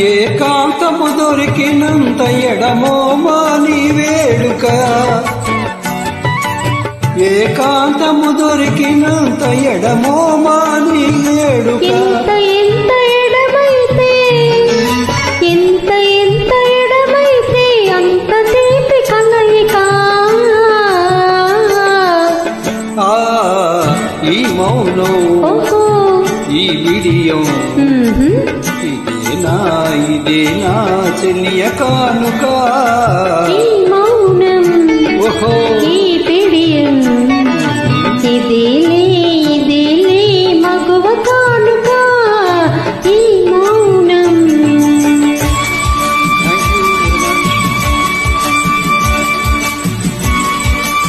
ఏకాంతము దొరికినంత ఎడమో మాని వేడుక. ఏకాంతము దొరికినంత ఎడమో మాని వేడుక. ఎంత ఎంత ఎడమైతే ఎంత ఎంత ఎడమైతే అంత తీపి కలయిక. ఆ ఈ మౌనం ఓహో. ఈ విడియం మ్మ్హ్మ్. ఇదే నా చెల్లియ కానుక.